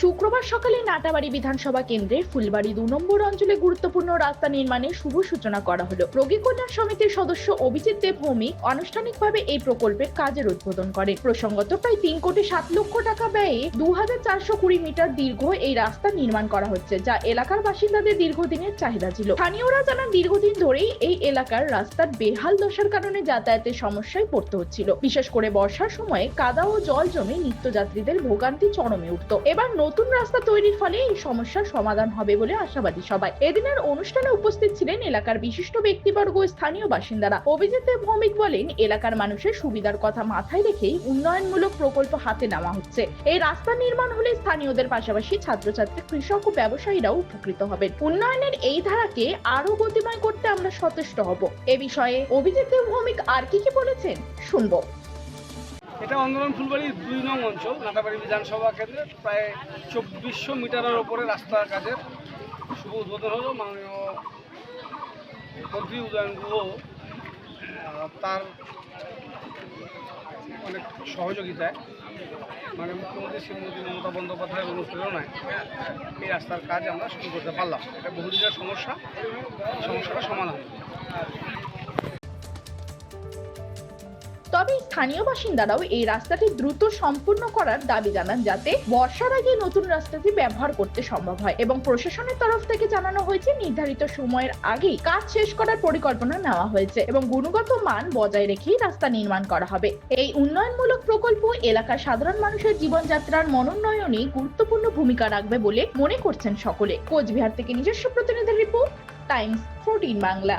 শুক্রবার সকালে নাটাবাড়ি বিধানসভা কেন্দ্রের ফুলবাড়ি দু নম্বর অঞ্চলে গুরুত্বপূর্ণ রাস্তা নির্মাণের শুভ সূচনা করা হলো। রোগী কল্যাণ সমিতির সদস্য অভিজিৎ দেব ভৌমিক আনুষ্ঠানিকভাবে এই প্রকল্পের কাজের উদ্বোধন করেন। প্রসঙ্গত প্রায় তিন কোটি সাত লক্ষ টাকা ব্যয়ে দু হাজার চারশো কুড়ি মিটার দীর্ঘ এই রাস্তা নির্মাণ করা হচ্ছে, যা এলাকার বাসিন্দাদের দীর্ঘদিনের চাহিদা ছিল। স্থানীয়রা জানান, দীর্ঘদিন ধরেই এই এলাকার রাস্তার বেহাল দশার কারণে যাতায়াতের সমস্যায় পড়তে হচ্ছিল। বিশেষ করে বর্ষার সময়ে কাদা ও জল জমে নিত্যযাত্রীদের ভোগান্তি চরমে উঠত। এবার নতুন রাস্তা তৈরির ফলে এই সমস্যার সমাধান হবে বলে আশাবাদী সবাই। এদিনের অনুষ্ঠানে উপস্থিত ছিলেন এলাকার বিশিষ্ট ব্যক্তিবর্গ স্থানীয় বাসিন্দারা। অভিজিৎ ভৌমিক বলেন, এলাকার মানুষের সুবিধার কথা মাথায় রেখেই উন্নয়নমূলক প্রকল্প হাতে নেওয়া হচ্ছে। এই রাস্তা নির্মাণ হলে স্থানীয়দের পাশাপাশি ছাত্রছাত্রী, কৃষক ও ব্যবসায়ীরাও উপকৃত হবেন। উন্নয়নের এই ধারাকে আরও গতিময় করতে আমরা সচেষ্ট হব। এ বিষয়ে অভিজিৎ ভৌমিক আর কি কি বলেছেন, শুনব। এটা অন্দরন ফুলবাড়ি দুই নং অঞ্চল, নাটাবাড়ি বিধানসভা কেন্দ্রে প্রায় চব্বিশশো মিটারের ওপরে রাস্তার কাজের শুভ উদ্বোধন হলো মাননীয় মন্ত্রী উদয়ন গুহ তার অনেক সহযোগিতায় মানে মুখ্যমন্ত্রী শ্রীমতী মমতা বন্দ্যোপাধ্যায়ের অনুপ্রেরণায় এই রাস্তার কাজ আমরা শুরু করতে পারলাম এটা বহুদিনের সমস্যা সমস্যাটা সমাধান। তবে স্থানীয় বাসিন্দারাও এই রাস্তাটি দ্রুত সম্পূর্ণ করার দাবি জানান যাতে বর্ষার আগে নতুন রাস্তাটি ব্যবহার করতে সম্ভব হয় এবং প্রশাসনের তরফ থেকে জানানো হয়েছে নির্ধারিত সময়ের আগেই কাজ শেষ করার পরিকল্পনা নেওয়া হয়েছে এবং গুণগত মান বজায় রেখেই রাস্তা নির্মাণ করা হবে। এই উন্নয়নমূলক প্রকল্প এলাকার সাধারণ মানুষের জীবনযাত্রার মনোন্নয়নে গুরুত্বপূর্ণ ভূমিকা রাখবে বলে মনে করছেন সকলে। কোচবিহার থেকে নিজস্ব প্রতিনিধি রিপোর্ট, টাইমস ফোরটিন বাংলা।